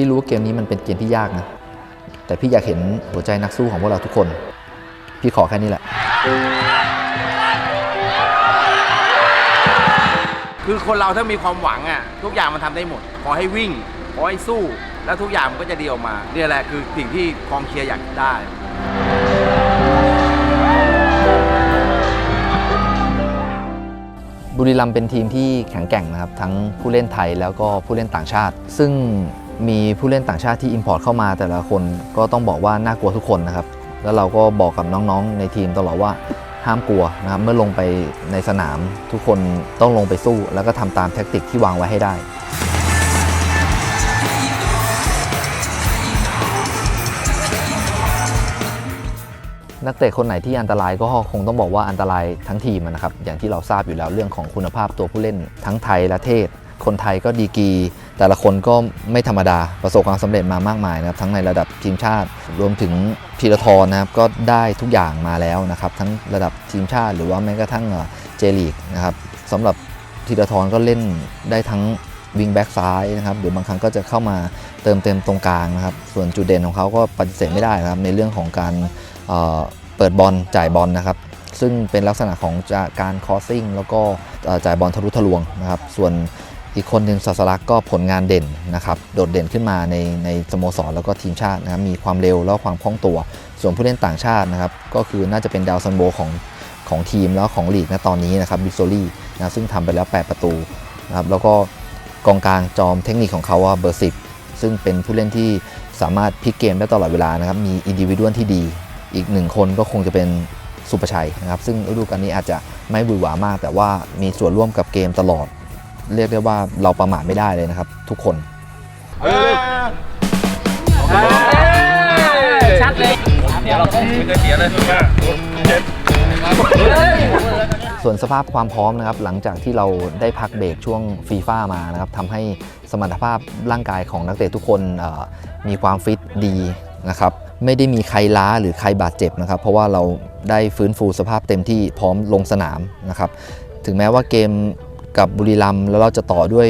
พี่รู้ว่าเกมนี้มันเป็นเกมที่ยากนะ แต่พี่อยากเห็นหัวใจนักสู้ของพวกเราทุกคน พี่ขอแค่นี้แหละ คือคนเราถ้ามีความหวังอะทุกอย่างมันทำได้หมด ขอให้วิ่ง ขอให้สู้ แล้วทุกอย่างมันก็จะดีออกมา เนี่ยแหละคือสิ่งที่กองเชียร์อยากได้บุรีรัมย์เป็นทีมที่แข็งแกร่งนะครับ ทั้งผู้เล่นไทยแล้วก็ผู้เล่นต่างชาติ ซึ่ง มีผู้เล่นต่างชาติที่อิ p พอร์ตเข้ามาแต่ละคนก็ต้องบอกว่าน่ากลัวทุกคนนะครับ แล้วเราก็บอกกับน้องๆ ในทีมตลอดว่าห้ามกลัวนะครับเมื่อลงไปในสนามทุกคนต้องลงไปสู้ แล้วก็ทำตามแท็กติกที่วางไว้ให้ได้นักเตะคนไหนที่อันตรายก็คงต้องบอกว่าอันตรายทั้งทีมนะครับ อย่างที่เราทราบอยู่แล้วเรื่องของคุณภาพตัวผู้เล่นทั้งไทยและเทศ คนไทยก็ดีกี แต่ละคนก็ไม่ธรรมดาประสบความสำเร็จมามากมายนะครับทั้งในระดับทีมชาติ รวมถึงพีรทรนะครับก็ได้ทุกอย่างมาแล้วนะครับทั้งระดับทีมชาติหรือว่าแม้กระทั่งเจลีกนะครับสำหรับธีรทรก็เล่นได้ทั้งวิงแบ็กซ้ายนะครับหรือบางครั้งก็จะเข้ามาเติมเต็มตรงกลางนะครับส่วนจุดเด่นของเขาก็ปฏิเสธไม่ได้นะครับในเรื่องของการเเปิดบอลจ่ายบอลนะครับซึ่งเป็นลักษณะของการคอสซิ่งแล้วก็จ่ายบอลทะลุทะลวงนะครับส่วน อีกคนหนึ่งศาสลักก็ผลงานเด่นนะครับโดดเด่นขึ้นมาในในสโมสรแล้วก็ทีมชาตินะครับมีความเร็วแล้วความคล่องตัว ส่วนผู้เล่นต่างชาตินะครับก็คือน่าจะเป็นดาวซันโบของของทีมแล้วของลีกณตอนนี้นะครับบิโซลี่นะซึ่งทำไปแล้ว 8 ประตูนะครับแล้วก็กองกลางจอมเทคนิคของเขาว่าเบอร์10ซึ่งเป็นผู้เล่นที่สามารถพลิกเกมได้ตลอดเวลานะครับมีอินดิวิดวลที่ดี อีกหนึ่งคนก็คงจะเป็นสุประชัยนะครับซึ่งฤดูกาลนี้อาจจะไม่บุยหวามาก แต่ว่ามีส่วนร่วมกับเกมตลอด เรียกได้ว่าเราประมาทไม่ได้เลยนะครับ ทุกคน ชัดเลยส่วนสภาพความพร้อมนะครับ หลังจากที่เราได้พักเบรกช่วงฟีฟ่ามานะครับทำให้สมรรถภาพร่างกายของนักเตะทุกคนเอ่อมีความฟิตดีนะครับ ไม่ได้มีใครล้าหรือใครบาดเจ็บนะครับ เพราะว่าเราได้ฟื้นฟูสภาพเต็มที่พร้อมลงสนามนะครับ ถึงแม้ว่าเกม กับบุรีรัมย์แล้วเราจะต่อด้วย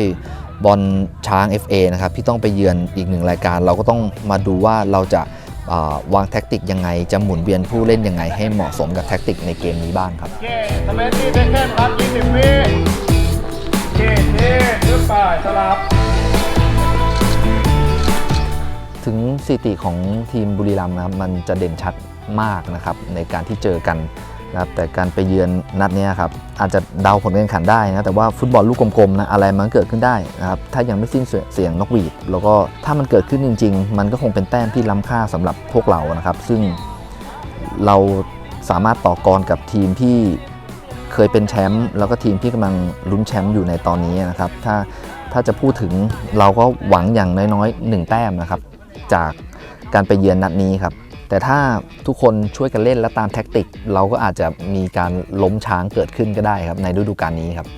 บอลช้าง FA นะครับที่ต้องไปเยือนอีกหนึ่งรายการ เราก็ต้องมาดูว่าเราจะเอ่อวางแท็กติกยังไง จะหมุนเวียนผู้เล่นยังไง ให้เหมาะสมกับแท็กติกในเกมนี้บ้างครับโอเคสเปซที่เทคเคนครับ20วิโอเคเท่ขึ้นไปสลับ ถึงสถิติของทีมบุรีรัมย์นะครับมันจะเด่นชัดมากนะครับในการที่เจอกัน นะครับแต่การไปเยือนนัดนี้ครับอาจจะเดาผลการแข่งขันได้นะแต่ว่าฟุตบอลลูกกลมๆนะอะไรมันเกิดขึ้นได้นะครับถ้ายังไม่สิ้นเสียงนกหวีด แล้วก็ถ้ามันเกิดขึ้นจริง ๆ มันก็คงเป็นแต้มที่ล้ำค่าสำหรับพวกเรานะครับ ซึ่งเราสามารถต่อกรกับทีมที่เคยเป็นแชมป์แล้วก็ทีมที่กำลังลุ้นแชมป์อยู่ในตอนนี้นะครับถ้าถ้าจะพูดถึงเราก็หวังอย่างน้อยๆหนึ่งแต้มนะครับจากการไปเยือนนัดนี้ครับ แต่ถ้าทุกคนช่วยกันเล่นและตามแท็กติก เราก็อาจจะมีการล้มช้างเกิดขึ้นก็ได้ครับในฤดูกาลนี้ครับ